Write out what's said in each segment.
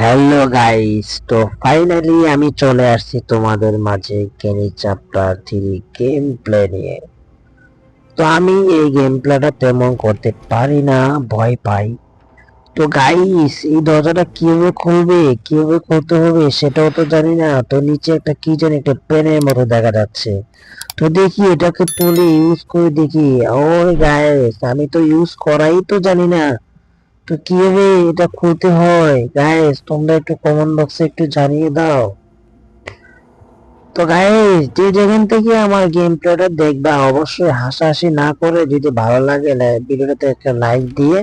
Hello guys তো finally আমি চলে আসছি তোমাদের মাঝে কেনি চ্যাপ্টার থ্রি গেম প্লে নিয়ে। তো আমি এই গেম প্লেটা তেমন করতে পারি না, ভয় পাই। তো গাইস এই দরজাটা কীভাবে খুলবে, কীভাবে খুলতে হবে সেটাও তো জানি না। তো নিচে একটা কি জানি একটা পেনের মতো দেখা যাচ্ছে। তো দেখি এটাকে তুলে ইউজ করে দেখি। ও গাইস আমি তো ইউজ করাই তো জানি না। তো কীভাবে এটা খুলতে হয়। গাইস তোমরা একটু কমেন্ট বক্সে একটু জানিয়ে দাও। তো গাইস যে যেখান থেকে আমার গেম প্লেটা দেখবা, অবশ্যই হাসাহাসি না করে যদি ভালো লাগে ভিডিওটাতে একটা লাইক দিয়ে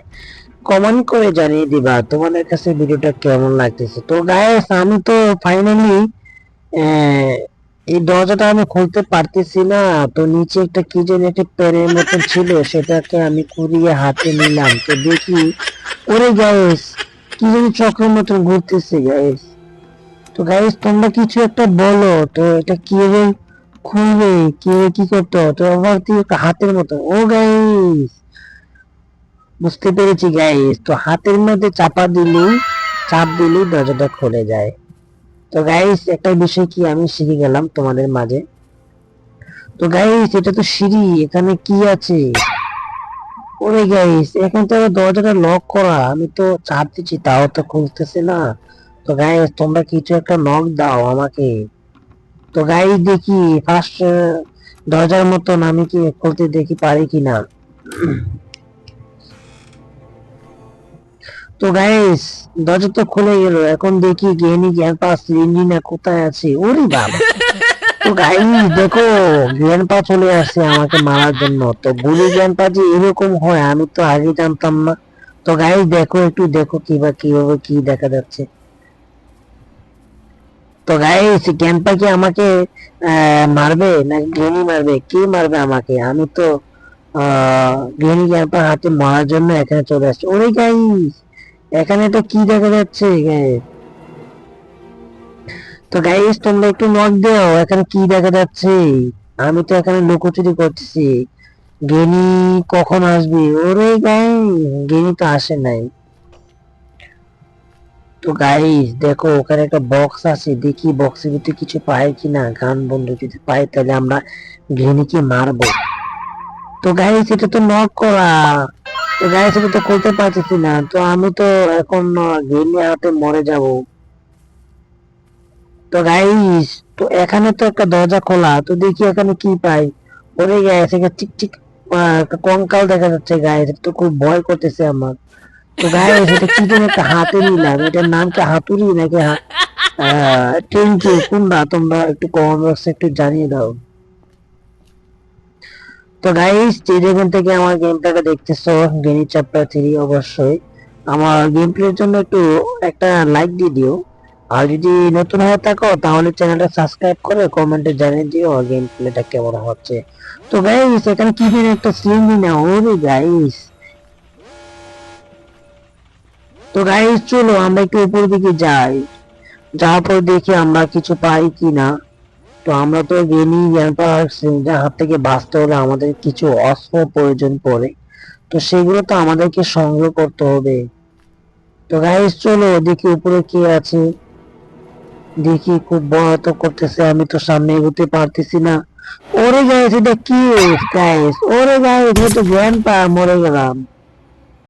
কমেন্ট করে জানিয়ে দিবা, তোমাদের কাছে ভিডিওটা কেমন লাগতেছে? তো গাইস আমি তো ফাইনালি এই দরজাটা আমি খুলতে পারতেছি না। তো নিচে একটা কি যেন একটা পেনের মতন ছিল, সেটাকে আমি কুড়িয়ে হাতে নিলাম। তো দেখি, ওরে গাইস কি যেন চক্রের মতন ঘুরতেছে গাইস তো গাইস তোমরা কিছু একটা বলো, তো এটা কীভাবে খুলবে কীভাবে কি করতে, তো আবার তুই হাতের মতো ও গাইস বুঝতে পেরেছি গাইস তো হাতের মধ্যে চাপা দিলেই, চাপ দিলেই দরজাটা খুলে যায়। তো গাইস একটা বিষয় কি, আমি শিখে গেলাম তোমাদের মাঝে। তো গাইস এটা তো সিঁড়ি, এখানে কি আছে? ওরে গাইস এখন তো দরজাটা লক করা, আমি তো চাপ দিচ্ছি, তাও তো খুলতেছে না। তো গাইস তোমরা কিছু একটা নক দাও আমাকে। তো গাইস দেখি ফার্স্ট দরজার মতন আমি কি খুলতে দেখি পারি কিনা। তো গাইস দরজা তো খুলে গেল। এখন দেখি জ্ঞানী জ্ঞান পাস ইঞ্জিনিয়ার কোথায় আছে। ওরে বাবা। তো গাইস দেখো জ্ঞান পা চলে আসছে আমাকে মারার জন্য। তো গুলি জ্ঞান পা যে এরকম হয়, আমি তো আগে জানতাম না। তো গাইস দেখো, একটু দেখো কিবা কীভাবে কি দেখা যাচ্ছে। তো গাইস জ্ঞান পা কি আমাকে মারবে না জ্ঞানী মারবে? কে মারবে আমাকে? আমি তো, আহ জ্ঞানী জ্ঞান পা হাতে মারার জন্য এখানে চলে আসছে। ওরে গাইস এখানে তো কি দেখা যাচ্ছে? তো গাইস তোমরা একটু নক দাও, এখানে কি দেখা যাচ্ছে? আমি তো এখানে লুকোচুরি করতেছি। গেনি কখন আসবে? ওরে গাই গেনি তো আসে নাই। তো গাইস দেখো, ওখানে একটা বক্স আছে। দেখি বক্সের ভিতরে কিছু পাই কিনা, গান বন্ধু যদি পাই তাহলে আমরা গেনিকে মারবো। তো গাইস এটা তো নক করা। তো গাইস এটা তো করতে পারতেছি না। তো আমি তো এখন গেনি হাতে মরে যাব। তো গাইস তো এখানে তো একটা দরজা খোলা, তো দেখি এখানে কি পাই। ওরে গাইস এখানে চিক চিক কঙ্কাল দেখা যাচ্ছে গাইস তো খুব ভয় করতেছে আমার। তো গাইস এটা কি যেন একটা হাতে নিলাম এটার নাম কি হাতুড়ি নাকি টেঙ্কি কোনটা তোমরা একটু কমেন্ট বক্সে একটু জানিয়ে দাও। তো গাইস যে থেকে আমার গেম প্লেটা দেখতেছো গেনি চ্যাপ্টার থ্রি অবশ্যই। আমার গেম প্লের জন্য একটু একটা লাইক দিয়ে দিও। আর যদি নতুন হয়ে থাকো, তাহলে চ্যানেলটা সাবস্ক্রাইব করে কমেন্টে জানিয়ে দিও গেম প্লেটা কেমন হচ্ছে। তো গাইস এখানে কি যেন একটা সিলিন্ডি না ওরে গাইস তো গাইস চলো আমরা একটু উপর দিকে যাই। যাওয়ার পর দেখি আমরা কিছু পাই কি না তো আমরা তো গেনি জ্ঞানপার হাত থেকে বাঁচতে হলে আমাদের কিছু অস্ত্র প্রয়োজন পড়ে। তো সেগুলো তো আমাদেরকে সংগ্রহ করতে হবে। তো গাইস চলো দেখি উপরে কি আছে। দেখি খুব বড় তো করতেছে, আমি তো সামনে এগোতে পারতেছি না। ওরে গাইস এটা কি? গাইস ওরে গাইস এটা তো গ্র্যান্ড পা মরে গেলাম।